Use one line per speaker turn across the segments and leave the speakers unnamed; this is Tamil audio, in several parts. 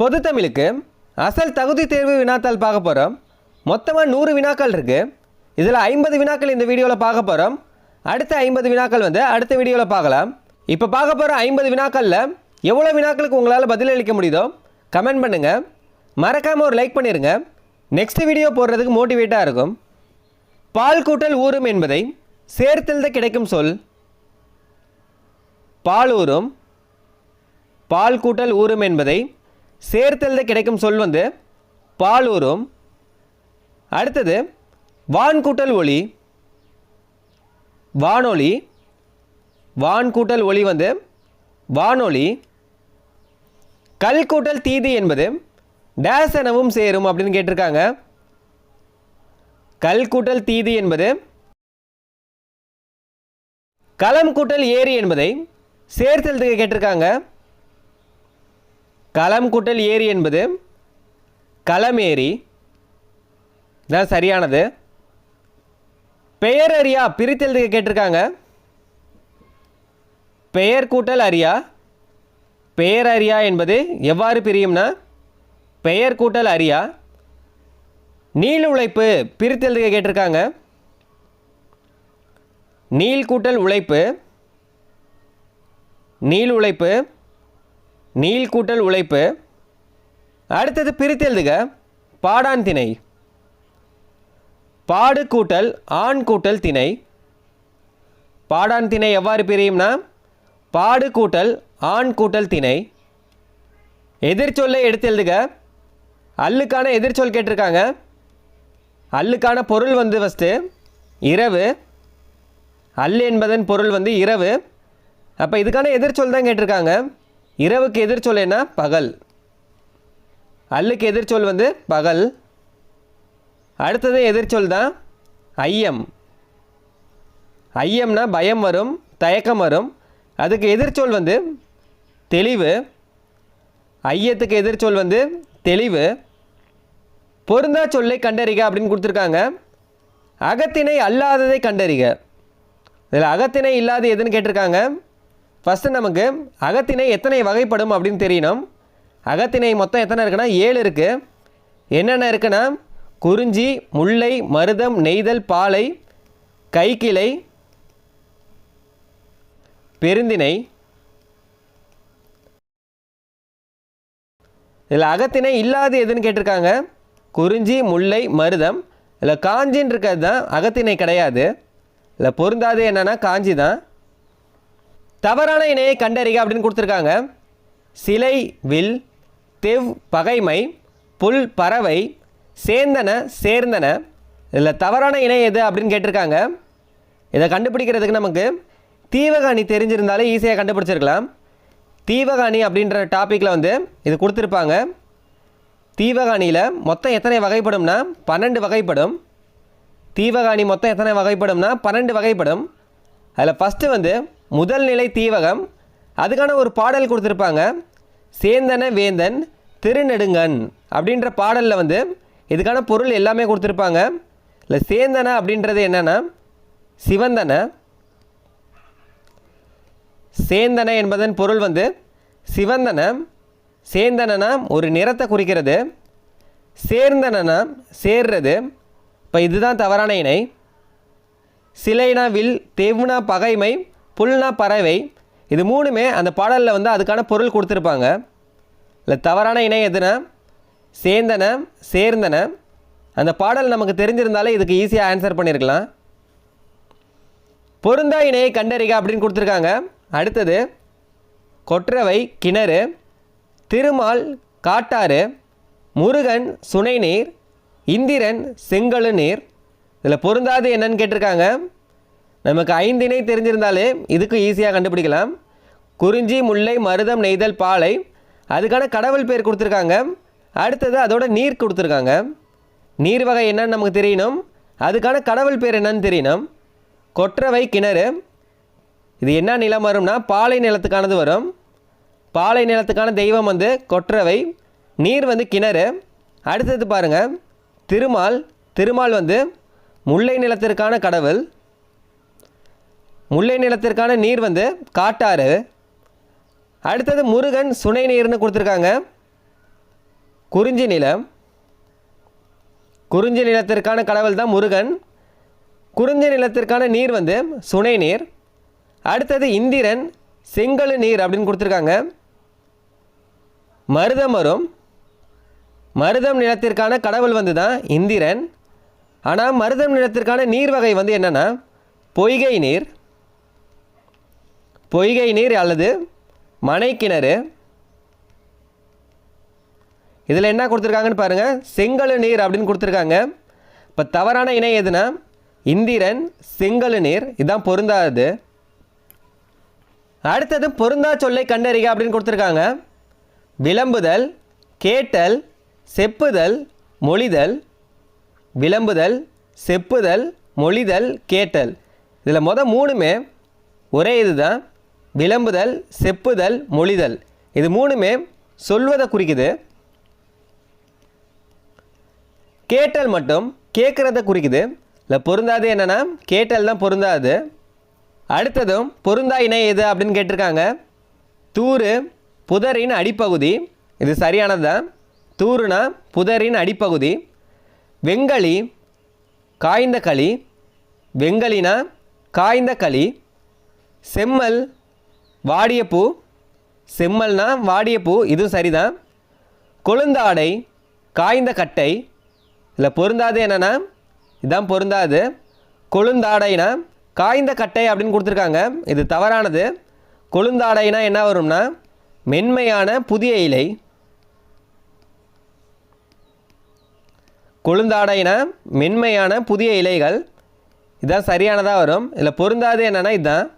பொது தமிழுக்கு அசல் தகுதி தேர்வு வினாத்தால் பார்க்க போகிறோம் மொத்தமாக நூறு வினாக்கள் இருக்குது இதில் ஐம்பது வினாக்கள் இந்த வீடியோவில் பார்க்க போகிறோம் அடுத்த ஐம்பது வினாக்கள் வந்து அடுத்த வீடியோவில் பார்க்கலாம். இப்போ பார்க்க போகிற ஐம்பது வினாக்களில் எவ்வளோ வினாக்களுக்கு உங்களால் பதிலளிக்க முடியுதோ கமெண்ட் பண்ணுங்கள் மறக்காமல் ஒரு லைக் பண்ணிடுங்க நெக்ஸ்ட் வீடியோ போடுறதுக்கு மோட்டிவேட்டாக இருக்கும். பால் கூட்டல் ஊறும் என்பதை சேர்த்தெழுத கிடைக்கும் சொல். பால் ஊறும். பால் கூட்டல் ஊறும் என்பதை சேர்த்தெழுத கிடைக்கும் சொல் வந்து பாலூரும். அடுத்தது வான்கூட்டல் ஒளி வானொலி வான்கூட்டல் ஒளி வந்து வானொலி கல் கூட்டல் தீதி என்பது டேஸ் எனவும் சேரும் அப்படின்னு கேட்டிருக்காங்க. கல் கூட்டல் தீதி என்பது களம் கூட்டல் ஏரி என்பதை சேர்த்தெழுதுக கேட்டிருக்காங்க. களம் கூட்டல் ஏரி என்பது களமேரி தான் சரியானது. பெயர் அறியா? பிரித்தெழுதுக கேட்டிருக்காங்க. பெயர் கூட்டல் அறியா? பெயர் அறியா என்பது எவ்வாறு பிரியும்னா பெயர் கூட்டல் அறியா? நீள் உழைப்பு பிரித்தெழுதுக கேட்டிருக்காங்க. நீள் கூட்டல் உழைப்பு நீள் உழைப்பு நீள் கூட்டல் உழைப்பு. அடுத்தது பிரித்தெழுதுக. பாடான் திணை பாடு கூட்டல் ஆண் கூட்டல் திணை. பாடான் திணை எவ்வாறு பிரியும்னா? பாடு கூட்டல் ஆண் கூட்டல் திணை. எதிர்ச்சொல்லை எடுத்து எழுதுக அல்லுக்கான எதிர்ச்சொல் கேட்டிருக்காங்க. அல்லுக்கான பொருள் வந்து ஃபஸ்ட்டு இரவு. அல் என்பதன் பொருள் வந்து இரவு. அப்போ இதுக்கான எதிர்ச்சொல் தான் கேட்டிருக்காங்க. இரவுக்கு எதிர்ச்சொல் என்ன? பகல். அல்லுக்கு எதிர்ச்சொல் வந்து பகல். அடுத்தது எதிர்ச்சொல் தான் ஐயம். ஐயம்னா பயம் வரும் தயக்கம் வரும். அதுக்கு எதிர்ச்சொல் வந்து தெளிவு. ஐயத்துக்கு எதிர்ச்சொல் வந்து தெளிவு. பொருந்தா சொல்லை கண்டறிக அப்படின்னு கொடுத்துருக்காங்க. அகத்திணை அல்லாததை கண்டறிக. இதில் அகத்திணை இல்லாத எதுன்னு கேட்டிருக்காங்க? ஃபஸ்ட்டு நமக்கு அகத்திணை எத்தனை வகைப்படும் அப்படின்னு தெரியணும். அகத்திணை மொத்தம் எத்தனை இருக்குன்னா? ஏழு இருக்குது என்னென்ன இருக்குன்னா? குறிஞ்சி முல்லை மருதம் நெய்தல் பாலை கைக்கிளை பெருந்திணை. இதில் அகத்திணை இல்லாத எதுன்னு கேட்டிருக்காங்க? குறிஞ்சி முல்லை மருதம். இதில் காஞ்சின்னு இருக்கிறது தான் அகத்திணை கிடையாது. இல்லை பொருந்தாது என்னென்னா காஞ்சி தான். தவறான இணையை கண்டறிக அப்படின்னு கொடுத்துருக்காங்க. சிலை வில் தெவ் பகைமை புல் பறவை சேர்ந்தன சேர்ந்தன. இதில் தவறான இணை எது அப்படின்னு கேட்டிருக்காங்க. இதை கண்டுபிடிக்கிறதுக்கு நமக்கு தீவகாணி தெரிஞ்சிருந்தாலே ஈஸியாக கண்டுபிடிச்சிருக்கலாம். தீவகாணி அப்படின்ற டாப்பிக்கில் வந்து இது கொடுத்துருப்பாங்க. தீவகாணியில் மொத்தம் எத்தனை வகைப்படும்னா பன்னெண்டு வகைப்படும். தீவகாணி மொத்தம் எத்தனை வகைப்படும்னா பன்னெண்டு வகைப்படும். அதில் ஃபஸ்ட்டு வந்து முதல் நிலை தீவகம். அதுக்கான ஒரு பாடல் கொடுத்துருப்பாங்க. சேந்தன வேந்தன் திருநெடுங்கன் அப்படின்ற பாடலில் வந்து இதுக்கான பொருள் எல்லாமே கொடுத்துருப்பாங்க. இல்லை சேந்தன அப்படின்றது என்னென்னா சிவந்தன சேந்தன என்பதன் பொருள் வந்து சிவந்தன சேந்தனனா ஒரு நிறத்தை குறிக்கிறது. சேர்ந்தனனா சேர்றது இப்போ இதுதான் தவறான இணை. சிலைனா வில் தெவ்னா பகைமை புல்னா பறவை. இது மூணுமே அந்த பாடலில் வந்து அதுக்கான பொருள் கொடுத்துருப்பாங்க. இல்லை தவறான இணை எதுனா? சேர்ந்தன சேர்ந்தன. அந்த பாடல் நமக்கு தெரிஞ்சிருந்தாலே இதுக்கு ஈஸியாக ஆன்சர் பண்ணியிருக்கலாம் பொருந்தா இணையை கண்டறிக அப்படின்னு கொடுத்துருக்காங்க. அடுத்தது கொற்றவை கிணறு திருமால் காட்டாறு முருகன் சுனைநீர் இந்திரன் செங்கழு நீர் இதில் பொருந்தாது என்னன்னு கேட்டிருக்காங்க. நமக்கு ஐந்தினை தெரிஞ்சிருந்தாலே இதுக்கு ஈஸியாக கண்டுபிடிக்கலாம். குறிஞ்சி முல்லை மருதம் நெய்தல் பாலை. அதுக்கான கடவுள் பேர் கொடுத்துருக்காங்க. அடுத்தது அதோட நீர் கொடுத்துருக்காங்க. நீர் வகை என்னன்னு நமக்கு தெரியணும். அதுக்கான கடவுள் பேர் என்னன்னு தெரியணும். கொற்றவை கிணறு. இது என்ன நிலம் வரும்னா பாலை நிலத்துக்கானது வரும். பாலை நிலத்துக்கான தெய்வம் வந்து கொற்றவை நீர் வந்து கிணறு. அடுத்தது பாருங்கள் திருமால். திருமால் வந்து முல்லை நிலத்திற்கான கடவுள். முல்லை நிலத்திற்கான நீர் வந்து காட்டாறு. அடுத்தது முருகன் சுனை நீர்னு கொடுத்துருக்காங்க. குறிஞ்சி நிலம். குறிஞ்சி நிலத்திற்கான கடவுள் தான் முருகன். குறிஞ்சி நிலத்திற்கான நீர் வந்து சுனை நீர். அடுத்தது இந்திரன் செங்கல் நீர் அப்படின்னு கொடுத்துருக்காங்க. மருதம் வரும். மருதம் நிலத்திற்கான கடவுள் வந்து தான் இந்திரன். ஆனால் மருதம் நிலத்திற்கான நீர் வகை வந்து என்னென்னா பொய்கை நீர். பொய்கை நீர் அல்லது மனைக்கிணறு இதில் என்ன கொடுத்துருக்காங்கன்னு பாருங்கள் செங்கல் நீர் அப்படின்னு கொடுத்துருக்காங்க. இப்போ தவறான இணை எதுனா இந்திரன் செங்கல் நீர். இதுதான் பொருந்தாது அடுத்தது பொருந்தா சொல்லை கண்டறிக அப்படின்னு கொடுத்துருக்காங்க. விளம்புதல் கேட்டல் செப்புதல் மொழிதல். விளம்புதல் செப்புதல் மொழிதல் கேட்டல். இதில் மொதல் மூணுமே ஒரே இதுதான். விளம்புதல் செப்புதல் மொழிதல். இது மூணுமே சொல்வதை குறிக்குது. கேட்டல் மட்டும் கேட்குறத குறிக்குது. இல்லை பொருந்தாது என்னென்னா கேட்டல் தான் பொருந்தாது. அடுத்ததும் பொருந்தா இணை எது அப்படின்னு கேட்டிருக்காங்க. தூறு புதரின் அடிப்பகுதி. இது சரியானது தான். தூறுனா புதரின் அடிப்பகுதி. வெங்களி காய்ந்த களி. வெங்களினா காய்ந்த களி. செம்மல் வாடிய பூ செம்மல்னா வாடிய பூ இதுவும் சரிதான். கொழுந்தாடை காய்ந்த கட்டை இதில் பொருந்தாது என்னென்னா இதுதான் பொருந்தாது. கொழுந்தாடைனா காய்ந்த கட்டை அப்படின்னு கொடுத்துருக்காங்க. இது தவறானது. கொழுந்தாடைனா என்ன வரும்னா மென்மையான புதிய இலை. கொழுந்தாடைனா மென்மையான புதிய இலைகள். இதுதான் சரியானதாக வரும். இதில் பொருந்தாது என்னென்னா இதுதான்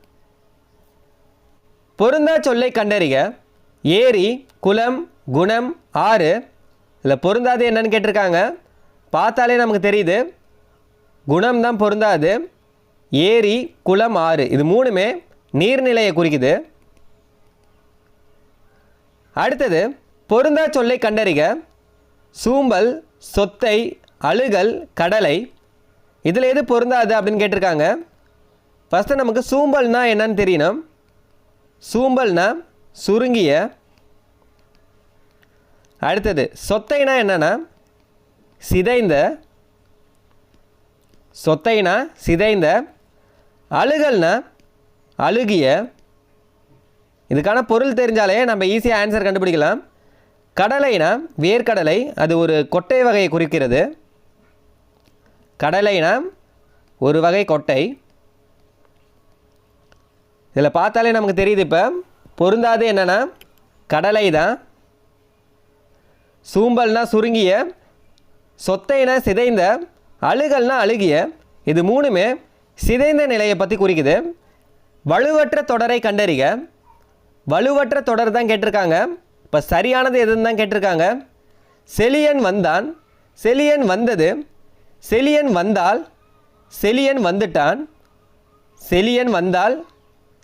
பொருந்தா சொல்லை கண்டறிக. ஏரி குளம் குணம் ஆறு. இதில் பொருந்தாது என்னன்னு கேட்டிருக்காங்க. பார்த்தாலே நமக்கு தெரியுது. குணம் தான் பொருந்தாது. ஏரி குளம் ஆறு. இது மூணுமே நீர்நிலையை குறிக்குது. அடுத்தது பொருந்தா சொல்லை கண்டறிக. சூம்பல் சொத்தை அழுகல் கடலை. இதில் எது பொருந்தாது அப்படின்னு கேட்டிருக்காங்க. ஃபஸ்ட்டு நமக்கு சூம்பல்னால் என்னன்னு தெரியணும். சூம்பல்னா சுருங்கிய. அடுத்தது சொத்தைனா என்னன்னா சிதைந்த. சொத்தைனா சிதைந்த. அழுகல்னா அழுகிய. இதுக்கான பொருள் தெரிஞ்சாலே நம்ம ஈஸியாக ஆன்சர் கண்டுபிடிக்கலாம். கடலைனா வேர்க்கடலை அது ஒரு கொட்டை வகையை குறிக்கிறது. கடலைனா ஒரு வகை கொட்டை. இதில் பார்த்தாலே நமக்கு தெரியுது இப்போ பொருந்தாது என்னென்னா கடலை தான் சூம்பல்னா சுருங்கிய சொத்தைனா சிதைந்த அழுகல்னா அழுகிய இது மூணுமே சிதைந்த நிலையை பற்றி குறிக்குது. வலுவற்ற தொடரை கண்டறிக. வலுவற்ற தொடர் தான் கேட்டிருக்காங்க. இப்போ சரியானது எதுன்னு தான் கேட்டிருக்காங்க. செலியன் வந்தான். செலியன் வந்தது. செலியன் வந்தால் செலியன் வந்துட்டான். செலியன் வந்தால்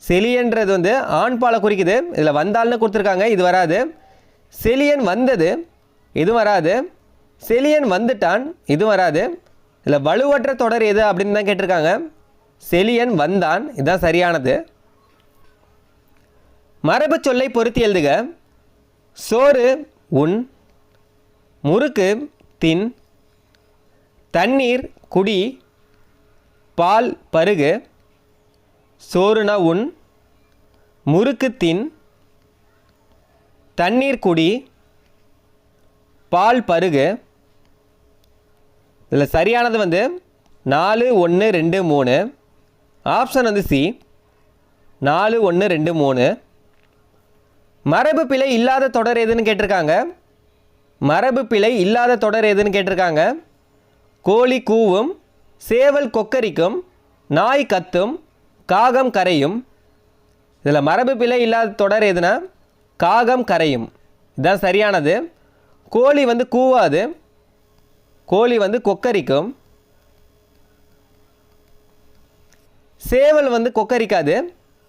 செலியன்றது வந்து ஆண் பாலை குறிக்குது. இதில் வந்தால்னு கொடுத்துருக்காங்க இது வராது. செலியன் வந்தது இது வராது. செலியன் வந்துட்டான் இது வராது. இதில் வலுவற்ற தொடர் எது அப்படின்னு தான் கேட்டிருக்காங்க. செலியன் வந்தான் இதுதான் சரியானது. மரபு சொல்லை பொருத்தி எழுதுக. சோறு உண். முறுக்கு தின். தண்ணீர் குடி. பால் பருகு. சோறுனா உண். முறுக்கு தின் தண்ணீர் குடி பால் பருகு. இதில் சரியானது வந்து நாலு ஒன்று ரெண்டு மூணு. ஆப்ஷன் வந்து சி நாலு ஒன்று ரெண்டு மூணு. மரபு பிழை இல்லாத தொடர் எதுன்னு கேட்டிருக்காங்க? மரபு பிழை இல்லாத தொடர் எதுன்னு கேட்டிருக்காங்க? கோழி கூவும் சேவல் கொக்கரிக்கும் நாய் கத்தும் காகம் கரையும். இதில் மரபு பிழை இல்லாத தொடர் எதுனா காகம் கரையும். இதுதான் சரியானது. கோழி வந்து கூவாது. கோழி வந்து கொக்கரிக்கும். சேவல் வந்து கொக்கரிக்காது.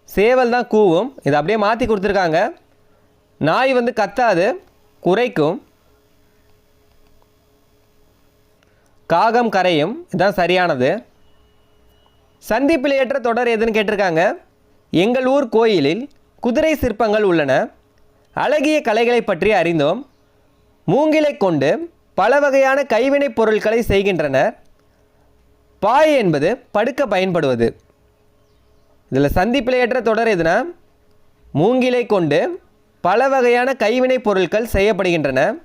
சேவல் தான் கூவும். இதை அப்படியே மாற்றி கொடுத்துருக்காங்க. நாய் வந்து கத்தாது. குறைக்கும் காகம் கரையும். இதுதான் சரியானது. சந்திப்பிழையற்ற தொடர் எதுன்னு கேட்டிருக்காங்க. எங்கள் ஊர் கோயிலில் குதிரை சிற்பங்கள் உள்ளன. அழகிய கலைகளை பற்றி அறிந்தோம். மூங்கிலை கொண்டு பல வகையான கைவினைப் பொருட்களை செய்கின்றனர். பாய் என்பது படுக்க பயன்படுவது. இதில் சந்திப்பிலையற்ற தொடர் எதுனா? மூங்கிலை கொண்டு பல வகையான கைவினைப் பொருட்கள் செய்யப்படுகின்றன.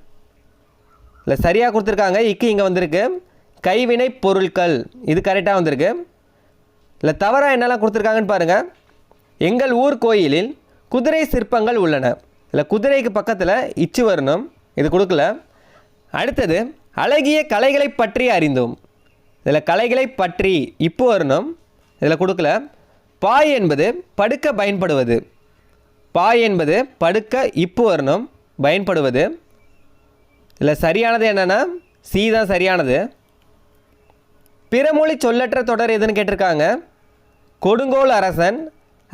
இல்லை சரியாக கொடுத்துருக்காங்க. இக்கு இங்கே வந்திருக்கு. கைவினைப் பொருட்கள் இது கரெக்டாக வந்திருக்கு. இல்லை தவறாக என்னெல்லாம் கொடுத்துருக்காங்கன்னு பாருங்கள் எங்கள் ஊர் கோயிலில் குதிரை சிற்பங்கள் உள்ளன. இல்லை குதிரைக்கு பக்கத்தில் இச்சு வரணும். இது கொடுக்கல. அடுத்தது அழகிய கலைகளை பற்றி அறிந்தோம். இதில் கலைகளை பற்றி இப்போ வரணும். இதில் கொடுக்கல. பாய் என்பது படுக்க பயன்படுவது. பாய் என்பது படுக்க இப்போ வரணும். பயன்படுவது. இதில் சரியானது என்னென்னா சி தான் சரியானது. பிறமொழி சொல்லற்ற தொடர் எதுன்னு கேட்டிருக்காங்க. கொடுங்கோல் அரசன்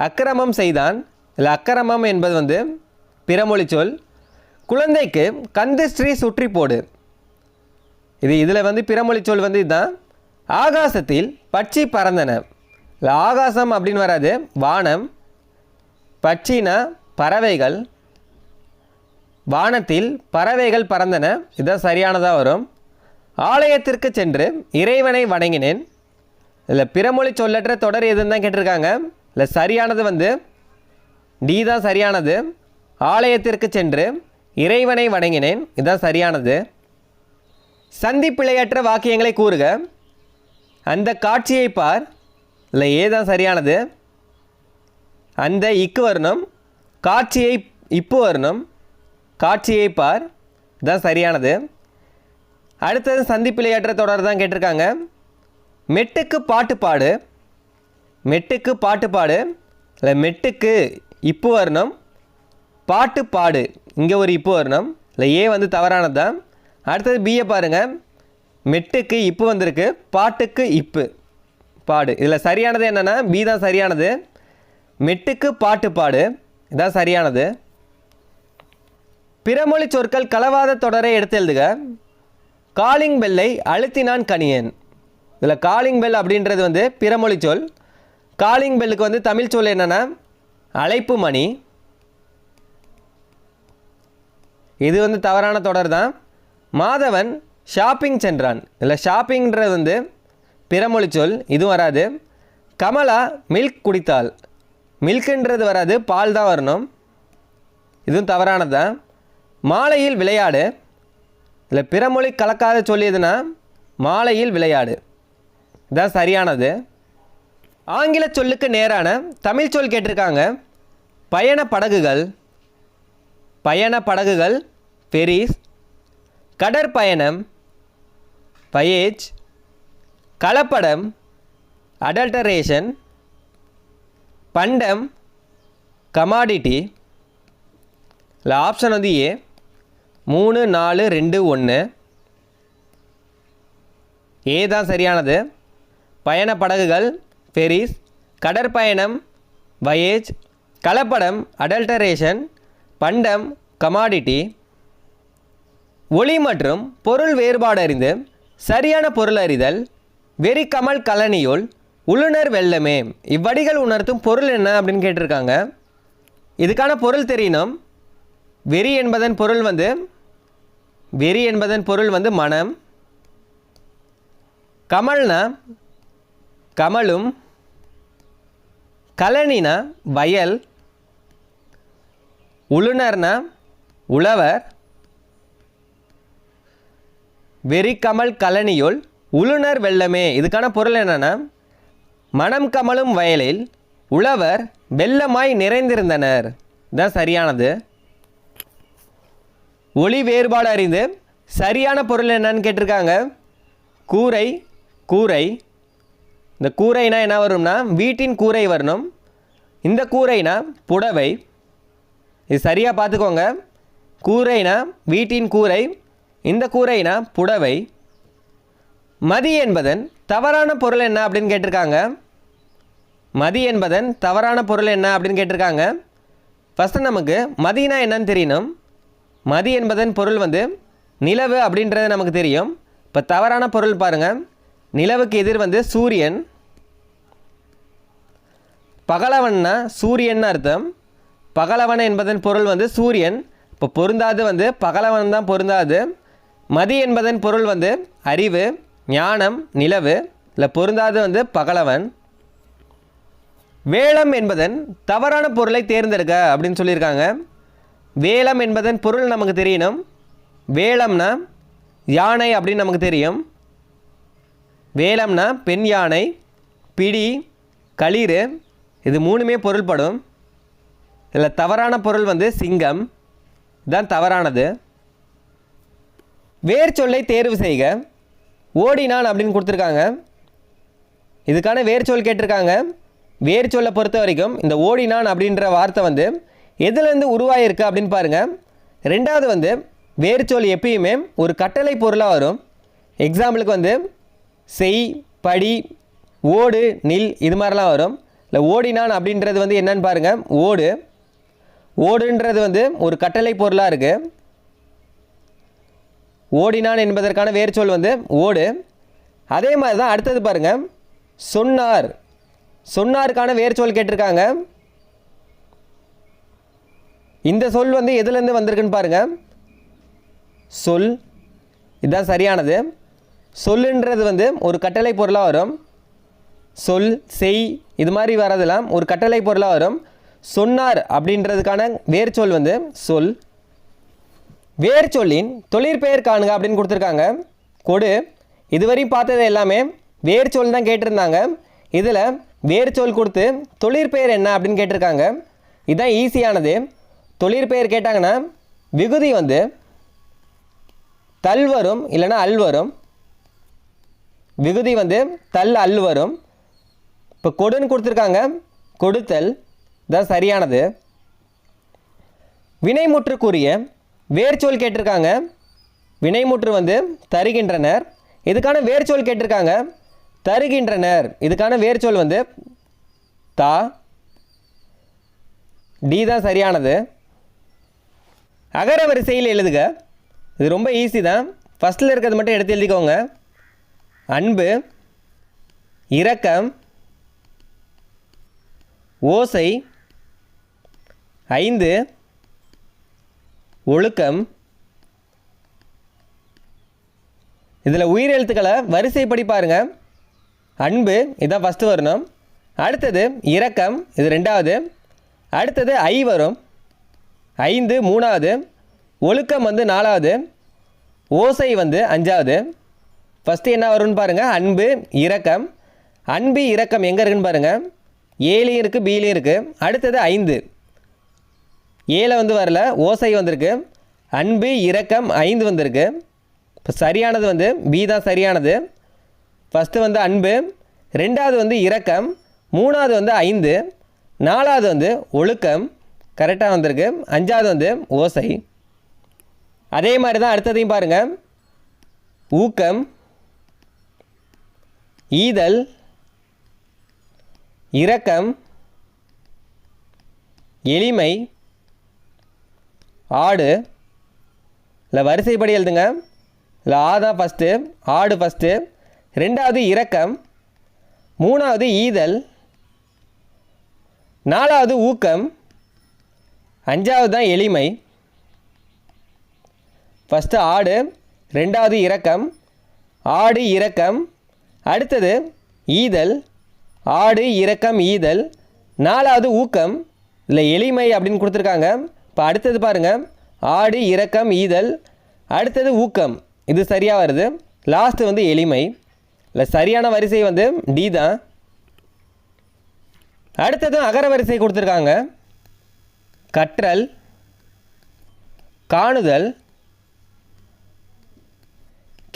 அக்கிரமம் செய்தான். இல்லை அக்கிரமம் என்பது வந்து பிறமொழி சொல். குழந்தைக்கு கந்து ஸ்ரீ சுற்றி போடு. இது இதில் வந்து பிறமொழி சொல் வந்து இதுதான். ஆகாசத்தில் பட்சி பறந்தன. இல்லை ஆகாசம் அப்படின்னு வராது. வானம் பட்சினா பறவைகள். வானத்தில் பறவைகள் பறந்தன. இதுதான் சரியானதாக வரும். ஆலயத்திற்கு சென்று இறைவனை வணங்கினேன். இதில் பிறமொழி சொல்லற்ற தொடர் எதுன்னு தான் கேட்டிருக்காங்க. இல்லை சரியானது வந்து டி தான் சரியானது. ஆலயத்திற்கு சென்று இறைவனை வணங்கினேன். இதுதான் சரியானது. சந்திப்பிழையற்ற வாக்கியங்களை கூறுக. அந்த காட்சியை பார். இல்லை ஏ தான் சரியானது? அந்த இக்கு வரணும் காட்சியை இப்போ வரணும் காட்சியை பார். தான் சரியானது. அடுத்தது சந்திப்பிழையற்ற தொடர் தான் கேட்டிருக்காங்க. மெட்டுக்கு பாட்டு பாடு. மெட்டுக்கு பாட்டு பாடு. இல்லை மெட்டுக்கு இப்பு வர்ணம். பாட்டு பாடு. இங்கே ஒரு இப்பு வரணும். இல்லை ஏ வந்து தவறானது தான் அடுத்தது பிஏ பாருங்கள் மெட்டுக்கு இப்பு வந்திருக்கு. பாட்டுக்கு இப்பு. பாடு. இதில் சரியானது என்னென்னா பி தான் சரியானது. மெட்டுக்கு பாட்டு பாடு. இதான் சரியானது. பிறமொழி சொற்கள் கலவாத தொடரை எடுத்து எழுதுக. காலிங் பெல்லை அழுத்தினான் கணியன் இதில் காலிங் பெல் அப்படின்றது வந்து பிறமொழி சொல். காலிங் பெல்லுக்கு வந்து தமிழ் சொல் என்னென்னா அழைப்பு மணி. இது வந்து தவறான தொடர் தான். மாதவன் ஷாப்பிங் சென்றான். இதில் ஷாப்பிங்கிறது வந்து பிறமொழி சொல் இதுவும் வராது. கமலா மில்க் குடித்தாள். மில்க்குன்றது வராது பால் தான் வரணும். இதுவும் தவறானது தான். மாலையில் விளையாடு. இதில் பிறமொழி கலக்காத சொல்லியதுன்னா மாலையில் விளையாடு. இதான் சரியானது. ஆங்கில சொல்லுக்கு நேரான தமிழ் சொல் கேட்டிருக்காங்க. பயண படகுகள் பயண படகுகள் ஃபெரிஸ் கடற்பயணம் பயேஜ் கலப்படம் அடல்டரேஷன் பண்டம் கமாடிட்டி இல்லை ஆப்ஷன் வந்து ஏ மூணு நாலு ரெண்டு ஒன்று ஏ தான் சரியானது. பயண படகுகள் ஃபெரிஸ் கடற்பயணம் வயேஜ் கலப்படம் அடல்டரேஷன் பண்டம் கமாடிட்டி ஒளி மற்றும் பொருள் வேறுபாடு அறிந்து சரியான பொருள் அறிதல் வெறி கமல் கலனியுள் உள்ளுணர் வெள்ளமே. இவ்வடிகள் உணர்த்தும் பொருள் என்ன அப்படின்னு கேட்டிருக்காங்க. இதுக்கான பொருள் தெரியணும். வெறி என்பதன் பொருள் வந்து வெறி என்பதன் பொருள் வந்து மனம். கமல்னா கமலும் கலனினா வயல் உளுணர்னா உழவர் வெறி கமல் கலனியுள் உளுணர் வெள்ளமே. இதுக்கான பொருள் என்னென்னா? மனம் கமலும் வயலில் உழவர் வெள்ளமாய் நிறைந்திருந்தனர். தான் சரியானது. ஒளி வேறுபாடு அறிந்து சரியான பொருள் என்னன்னு கேட்டிருக்காங்க. கூரை கூரை இந்த கூரைனா என்ன வரும்னா வீட்டின் கூரை வரணும். இந்த கூரைனா புடவை. இது சரியாக பார்த்துக்கோங்க. கூரைனா வீட்டின் கூரை இந்த கூரைனா புடவை. மதி என்பதன் தவறான பொருள் என்ன அப்படின்னு கேட்டிருக்காங்க. மதி என்பதன் தவறான பொருள் என்ன அப்படின்னு கேட்டிருக்காங்க. ஃபஸ்ட்டு நமக்கு மதினா என்னன்னு தெரியணும். மதி என்பதன் பொருள் வந்து நிலவு அப்படின்றது நமக்கு தெரியும். இப்போ தவறான பொருள் பாருங்கள் நிலவுக்கு எதிர் வந்து சூரியன். பகலவன்னா சூரியன் அர்த்தம். பகலவன் என்பதன் பொருள் வந்து சூரியன். இப்போ பொருந்தாது வந்து பகலவன் தான் பொருந்தாது. மதி என்பதன் பொருள் வந்து அறிவு ஞானம் நிலவு. இல்லை பொருந்தாது வந்து பகலவன். வேளம் என்பதன் தவறான பொருளை தேர்ந்தெடுக்க அப்படின்னு சொல்லியிருக்காங்க. வேளம் என்பதன் பொருள் நமக்கு தெரியணும். வேளம்னா யானை அப்படின்னு நமக்கு தெரியும். வேலம்னா பெண் யானை பிடி களிர் இது மூணுமே பொருள்படும். இதில் தவறான பொருள் வந்து சிங்கம். இதுதான் தவறானது. வேர் சொல்லை தேர்வு செய்க. ஓடினான் அப்படின்னு கொடுத்துருக்காங்க. இதுக்கான வேர் சொல் கேட்டிருக்காங்க. வேர் சொல்லை பொறுத்த வரைக்கும் இந்த ஓடினான் அப்படின்ற வார்த்தை வந்து எதுலேருந்து உருவாயிருக்கு அப்படின்னு பாருங்கள் ரெண்டாவது வந்து வேர் சொல் எப்பயுமே ஒரு கட்டளை பொருளாக வரும். எக்ஸாம்பிளுக்கு வந்து செய் படி ஓடு நில் இது மாதிரிலாம் வரும். இல்லை ஓடினான் அப்படின்றது வந்து என்னன்னு பாருங்கள் ஓடு. ஓடுன்றது வந்து ஒரு கட்டளை பொருளாக இருக்குது ஓடினான் என்பதற்கான வேர்ச்சொல் வந்து ஓடு. அதே மாதிரி தான் அடுத்தது பாருங்கள் சொன்னார். சொன்னாருக்கான வேர்ச்சொல் கேட்டிருக்காங்க. இந்த சொல் வந்து எதுலேருந்து வந்திருக்குன்னு பாருங்கள் சொல். இதுதான் சரியானது. சொல்லுன்றது வந்து ஒரு கட்டளை பொருளாக வரும். சொல் செய் இது மாதிரி வரதெல்லாம் ஒரு கட்டளை பொருளாக வரும். சொன்னார் அப்படின்றதுக்கான வேர்ச்சொல் வந்து சொல். வேர்ச்சொல்லின் தொழிற்பெயர் காணுங்க அப்படின்னு கொடுத்துருக்காங்க. கொடு. இதுவரையும் பார்த்தது எல்லாமே வேர்ச்சொல் தான் கேட்டிருந்தாங்க. இதில் வேர்ச்சொல் கொடுத்து தொழிற்பெயர் என்ன அப்படின்னு கேட்டிருக்காங்க. இதுதான் ஈஸியானது. தொழிற்பெயர் கேட்டாங்கன்னா விகுதி வந்து தல் வரும் இல்லைன்னா அல் வரும். விகுதி வந்து தல் அல் வரும் இப்போ கொடுன்னு கொடுத்துருக்காங்க. கொடுத்தல் தான் சரியானது. வினைமுற்றுக்குரிய வேர்ச்சொல் கேட்டிருக்காங்க. வினைமுற்று வந்து தருகின்றனர். இதுக்கான வேர்ச்சொல் கேட்டிருக்காங்க. தருகின்றனர். இதுக்கான வேர்ச்சொல் வந்து தா. டி தான் சரியானது. அகர வரிசையில் எழுதுக. இது ரொம்ப ஈஸி தான். ஃபஸ்ட்டில் இருக்கிறது மட்டும் எடுத்து எழுதிக்கோங்க. அன்பு இரக்கம் ஓசை ஐந்து ஒழுக்கம். இதில் உயிரெழுத்துக்களை வரிசைப்படி பாருங்க. அன்பு இதான் ஃபஸ்ட்டு வரணும். அடுத்தது இரக்கம் இது ரெண்டாவது. அடுத்தது ஐ வரும். ஐந்து மூணாவது. ஒழுக்கம் வந்து நாலாவது. ஓசை வந்து அஞ்சாவது. ஃபஸ்ட்டு என்ன வரும்னு பாருங்கள் அன்பு இரக்கம். அன்பு இரக்கம் எங்கே இருக்குன்னு பாருங்கள் ஏலையும் இருக்குது பிலையும் இருக்குது அடுத்தது ஐந்து. ஏழை வந்து வரல ஓசை வந்திருக்கு. அன்பு இரக்கம் ஐந்து வந்திருக்கு. இப்போ சரியானது வந்து பி தான் சரியானது. ஃபஸ்ட்டு வந்து அன்பு. ரெண்டாவது வந்து இரக்கம். மூணாவது வந்து ஐந்து. நாலாவது வந்து ஒழுக்கம். கரெக்டாக வந்திருக்கு. அஞ்சாவது வந்து ஓசை. அதே மாதிரி தான் அடுத்ததையும் பாருங்கள் ஊக்கம். ஈதல் இரக்கம் எளிமை ஆடு. இல்லை வரிசைப்படி எழுதுங்க. இல்லை ஆ தான் ஃபஸ்ட்டு ஆடு ஃபஸ்ட்டு ரெண்டாவது இரக்கம் மூணாவது ஈதல் நாலாவது ஊக்கம் அஞ்சாவது தான் எளிமை. ஃபஸ்ட்டு ஆடு ரெண்டாவது இரக்கம் ஆடு இரக்கம் அடுத்தது ஈதல் ஆடு இரக்கம் ஈதல் நாலாவது ஊக்கம் இல்லை எளிமை அப்படின்னு கொடுத்துருக்காங்க. இப்போ அடுத்தது பாருங்கள் ஆடு இரக்கம் ஈதல் அடுத்தது ஊக்கம். இது சரியாக வருது. லாஸ்ட்டு வந்து எளிமை. இல்லை சரியான வரிசை வந்து டி தான். அடுத்ததும் அகர வரிசை கொடுத்துருக்காங்க. கற்றல் காணுதல்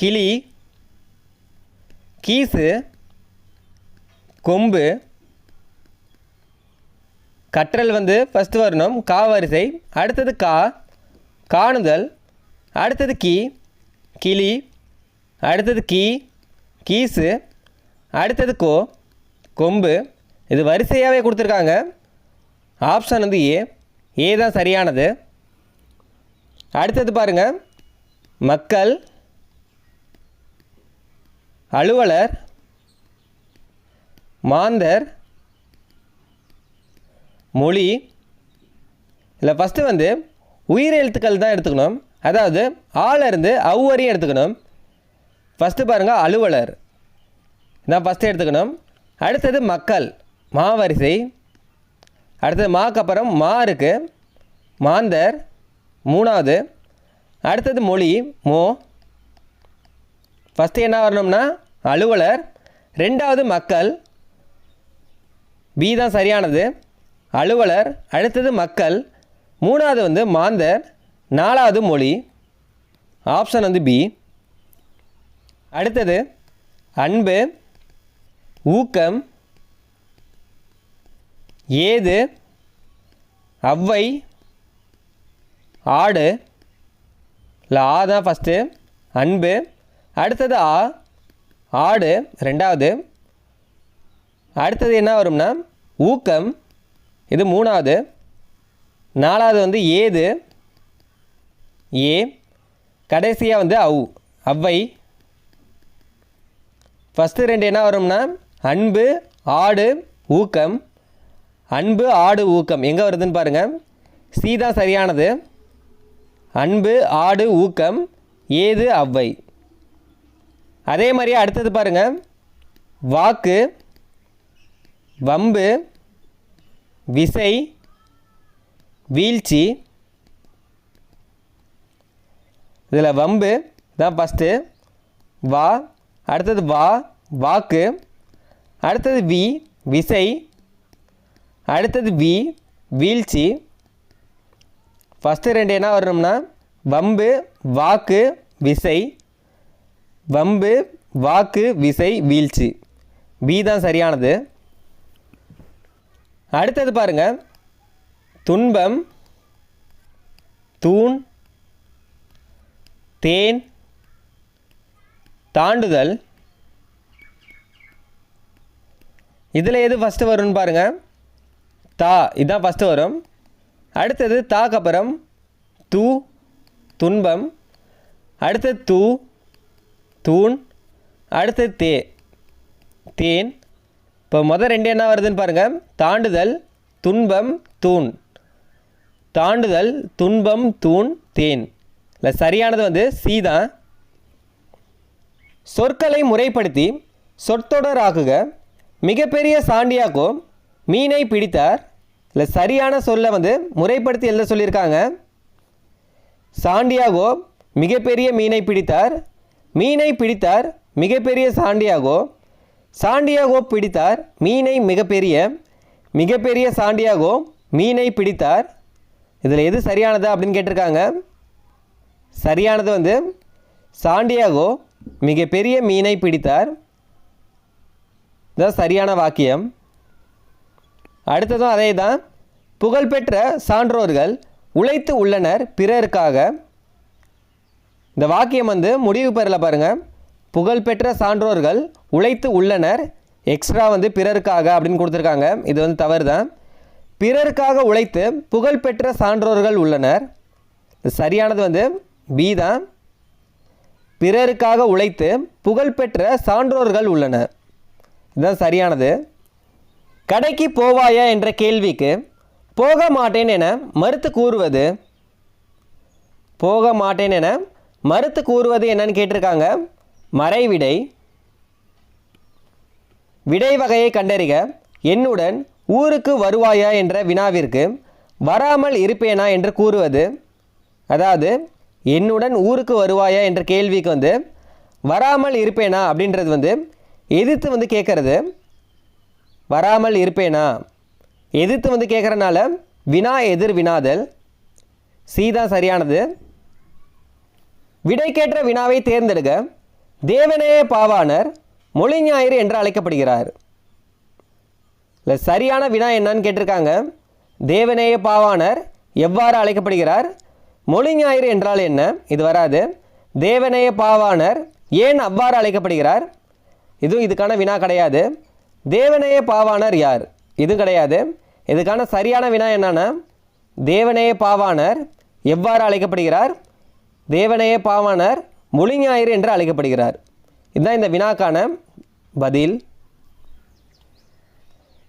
கிளி கீசு கொம்பு கற்றல் வந்து ஃபஸ்ட்டு வரணும். கா வரிசை. அடுத்தது கா. காணுதல். அடுத்தது கீ. கிளி. அடுத்தது கீ. கீசு. அடுத்தது கோ. கொம்பு. இது வரிசையாகவே கொடுத்துருக்காங்க. ஆப்ஷன் வந்து ஏ ஏ தான் சரியானது. அடுத்தது பாருங்கள் மக்கள். அலுவலர் மாந்தர் மொழி. இல்லை ஃபஸ்ட்டு வந்து உயிர் எழுத்துக்கள் தான் எடுத்துக்கணும். அதாவது ஆளிருந்து இருந்து அவ் வரையும் எடுத்துக்கணும். ஃபஸ்ட்டு பாருங்கள் அலுவலர். இதான் ஃபஸ்ட்டு எடுத்துக்கணும். அடுத்தது மக்கள் மா வரிசை அடுத்தது மாக்கு அப்புறம் மா இருக்குது மாந்தர் மூணாவது. அடுத்தது மொழி மோ. ஃபஸ்ட்டு என்ன வரணும்னா அலுவலர் ரெண்டாவது மக்கள் பி தான் சரியானது. அலுவலர் அடுத்தது மக்கள் மூணாவது வந்து மாந்தர் நாலாவது மொழி ஆப்ஷன் வந்து பி அடுத்தது அன்பு ஊக்கம் ஏது அவ்வை ஆடு இல்லை ஆ தான் ஃபஸ்ட்டு அன்பு அடுத்தது ஆ ஆடு ரெண்டாவது. அடுத்தது என்ன வரும்னா ஊக்கம் இது மூணாவது. நாலாவது வந்து ஏது ஏ. கடைசியாக வந்து அவ் அவ்வை ஃபஸ்ட்டு ரெண்டு என்ன வரும்னா அன்பு ஆடு ஊக்கம். அன்பு ஆடு ஊக்கம். எங்கே வருதுன்னு பாருங்கள் சி தான் சரியானது. அன்பு ஆடு ஊக்கம். ஏது அவ்வை அதே மாதிரியே அடுத்தது பாருங்கள் வாக்கு வம்பு விசை வீழ்ச்சி. இதில் வம்பு தான் ஃபஸ்ட்டு வா அடுத்தது வா வாக்கு. அடுத்தது வி விசை. அடுத்தது வி வீழ்ச்சி. ஃபஸ்ட்டு ரெண்டு என்ன வரணும்னா வம்பு வாக்கு விசை. வம்பு வாக்கு விசை வீழ்ச்சி. பி தான் சரியானது. அடுத்தது பாருங்க. துன்பம் தூண் தேன் தாண்டுதல். இதில் எது ஃபஸ்ட்டு வரும்னு பாருங்கள் தா இதுதான் ஃபஸ்ட்டு வரும். அடுத்தது தாக்கு அப்புறம் தூ துன்பம். அடுத்தது தூ தூண் அடுத்தது தே தேன். இப்போ மொதல் ரெண்டு என்ன வருதுன்னு பாருங்கள் தாண்டுதல் துன்பம் தூண். தாண்டுதல் துன்பம் தூண் தேன். இல்லை சரியானது வந்து சி தான். சொற்களை முறைப்படுத்தி சொற்றொடராக்குக மிகப்பெரிய சாண்டியாக்கோ மீனை பிடித்தார். இல்லை சரியான சொல்லை வந்து முறைப்படுத்தி எழுத சொல்லியிருக்காங்க. சாண்டியாகோ மிகப்பெரிய மீனை பிடித்தார். மீனை பிடித்தார் மிகப்பெரிய சாண்டியாகோ. சாண்டியாகோ பிடித்தார் மீனை மிகப்பெரிய. மிகப்பெரிய சாண்டியாகோ மீனை பிடித்தார். இதில் எது சரியானது அப்படின்னு கேட்டிருக்காங்க. சரியானது வந்து சாண்டியாகோ மிகப்பெரிய மீனை பிடித்தார். இதுதான் சரியான வாக்கியம். அடுத்ததும் அதே தான் புகழ்பெற்ற சான்றோர்கள் உழைத்து உள்ளனர் பிறருக்காக. இந்த வாக்கியம் வந்து முடிவு பெறல பாருங்கள் புகழ்பெற்ற சான்றோர்கள் உழைத்து உள்ளனர். எக்ஸ்ட்ரா வந்து பிறருக்காக அப்படின்னு கொடுத்துருக்காங்க. இது வந்து தவறு தான் பிறருக்காக உழைத்து புகழ்பெற்ற சான்றோர்கள் உள்ளனர். சரியானது வந்து பி தான். பிறருக்காக உழைத்து புகழ்பெற்ற சான்றோர்கள் உள்ளனர். இதுதான் சரியானது. கடைக்கு போவாயா என்ற கேள்விக்கு போக மாட்டேன் என மறுத்து கூறுவது. போக மாட்டேன் என மறுத்து கூறுவது என்னன்னு கேட்டிருக்காங்க. மறைவிடை. விடை வகையை கண்டறிக. என்னுடன் ஊருக்கு வருவாயா என்ற வினாவிற்கு வராமல் இருப்பேனா என்று கூறுவது. அதாவது என்னுடன் ஊருக்கு வருவாயா என்ற கேள்விக்கு வந்து வராமல் இருப்பேனா அப்படின்றது வந்து எதிர்த்து வந்து கேட்குறது. வராமல் இருப்பேனா? எதிர்த்து வந்து கேட்குறனால வினா எதிர் வினாதல். சீதா சரியானது. விடைக்கேற்ற வினாவை தேர்ந்தெடுக்க தேவநேய பாவாணர் மொழி ஞாயிறு என்று அழைக்கப்படுகிறார். இல்லை சரியான வினா என்னன்னு கேட்டிருக்காங்க. தேவநேய பாவாணர் எவ்வாறு அழைக்கப்படுகிறார்? மொழி ஞாயிறு என்றால் என்ன? இது வராது. தேவநேய பாவாணர் ஏன் அவ்வாறு அழைக்கப்படுகிறார்? இதுவும் இதுக்கான வினா கிடையாது. தேவநேய பாவாணர் யார்? இது கிடையாது. இதுக்கான சரியான வினா என்னென்னா தேவநேய பாவாணர் எவ்வாறு அழைக்கப்படுகிறார்? தேவனையே பாவாணர் மொழி ஞாயிறு என்று அழைக்கப்படுகிறார். இதுதான் இந்த வினாக்கான பதில்.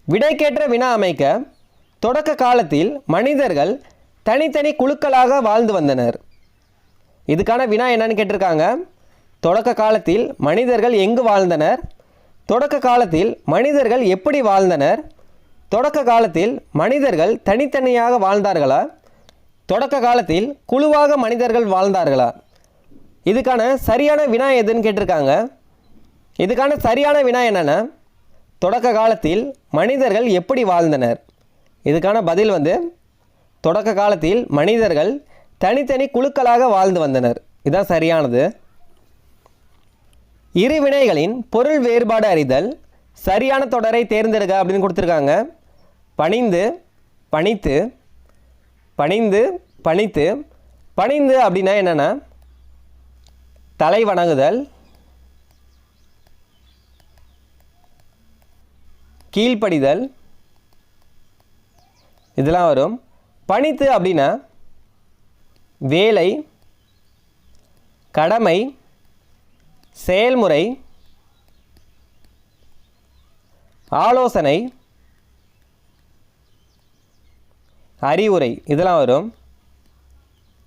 விடைக்கேற்ற வினா அமைக்க தொடக்க காலத்தில் மனிதர்கள் தனித்தனி குழுக்களாக வாழ்ந்து வந்தனர். இதுக்கான வினா என்னன்னு கேட்டிருக்காங்க. தொடக்க காலத்தில் மனிதர்கள் எங்கு வாழ்ந்தனர்? தொடக்க காலத்தில் மனிதர்கள் எப்படி வாழ்ந்தனர்? தொடக்க காலத்தில் மனிதர்கள் தனித்தனியாக வாழ்ந்தார்களா? தொடக்க காலத்தில் குழுவாக மனிதர்கள் வாழ்ந்தார்களா? இதுக்கான சரியான வினா எதுன்னு கேட்டிருக்காங்க. இதுக்கான சரியான வினா என்னென்னா தொடக்க காலத்தில் மனிதர்கள் எப்படி வாழ்ந்தனர்? இதுக்கான பதில் வந்து தொடக்க காலத்தில் மனிதர்கள் தனித்தனி குழுக்களாக வாழ்ந்து வந்தனர். இதுதான் சரியானது. இரு வினைகளின் பொருள் வேறுபாடு அறிதல் சரியான தொடரை தேர்ந்தெடுக்க அப்படின்னு கொடுத்துருக்காங்க. பணிந்து பணித்து பணிந்து பணித்து பணிந்து அப்படின்னா என்னென்னா தலை வணங்குதல் கீழ்ப்படிதல் இதெல்லாம் வரும். பணித்து அப்படின்னா வேலை கடமை செயல்முறை ஆலோசனை அறிவுரை. இதெல்லாம் வரும்.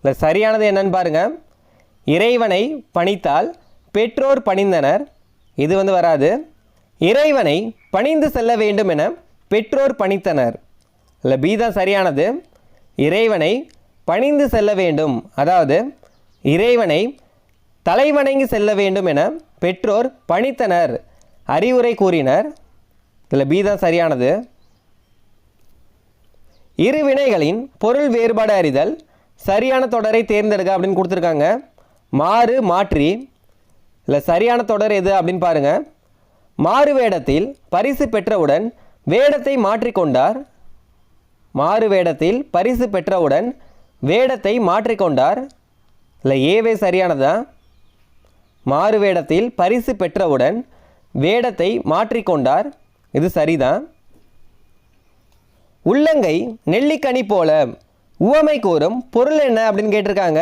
இல்லை சரியானது என்னன்னு பாருங்கள் இறைவனை பணித்தால் பெற்றோர் பணிந்தனர். இது வந்து வராது. இறைவனை பணிந்து செல்ல வேண்டும் என பெற்றோர் பணித்தனர். இல்லை பி தான் சரியானது. இறைவனை பணிந்து செல்ல வேண்டும். அதாவது இறைவனை தலைவணங்கி செல்ல வேண்டும் என பெற்றோர் பணித்தனர். அறிவுரை கூறினர். இதில் பி தான் சரியானது. இரு வினைகளின் பொருள் வேறுபாடு அறிதல் சரியான தொடரை தேர்ந்தெடுக்க அப்படின்னு கொடுத்துருக்காங்க. மாறு மாற்றி இல்லை சரியான தொடர் எது அப்படின்னு பாருங்கள் மாறு வேடத்தில் பரிசு பெற்றவுடன் வேடத்தை மாற்றிக்கொண்டார் மாறு வேடத்தில் பரிசு பெற்றவுடன் வேடத்தை மாற்றிக்கொண்டார் இல்லை ஏவே சரியானதா? மாறு வேடத்தில் பரிசு பெற்றவுடன் வேடத்தை மாற்றிக்கொண்டார் இது சரிதான். உள்ளங்கை நெல்லிக்கனி போல. உவமை கூறும் பொருள் என்ன அப்படின்னு கேட்டிருக்காங்க?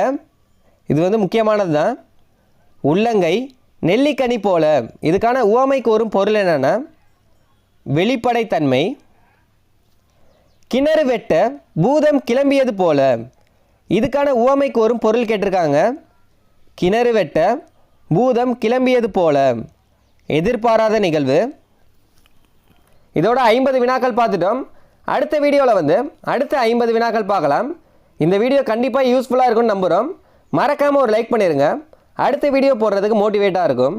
இது வந்து முக்கியமானது தான் உள்ளங்கை நெல்லிக்கனி போல. இதுக்கான உவமை கூறும் பொருள் என்னென்னா வெளிப்படைத்தன்மை கிணறு வெட்ட பூதம் கிளம்பியது போல. இதுக்கான உவமை கூறும் பொருள் கேட்டிருக்காங்க. கிணறு வெட்ட பூதம் கிளம்பியது போல. எதிர்பாராத நிகழ்வு. இதோட ஐம்பது வினாக்கள் பார்த்துட்டோம். அடுத்த வீடியோவில் வந்து அடுத்த ஐம்பது வினாக்கள் பார்க்கலாம். இந்த வீடியோ கண்டிப்பாக யூஸ்ஃபுல்லாக இருக்கும்னு நம்புகிறோம் மறக்காமல் ஒரு லைக் பண்ணிடுங்க அடுத்த வீடியோ போடுறதுக்கு மோட்டிவேட்டாக இருக்கும்.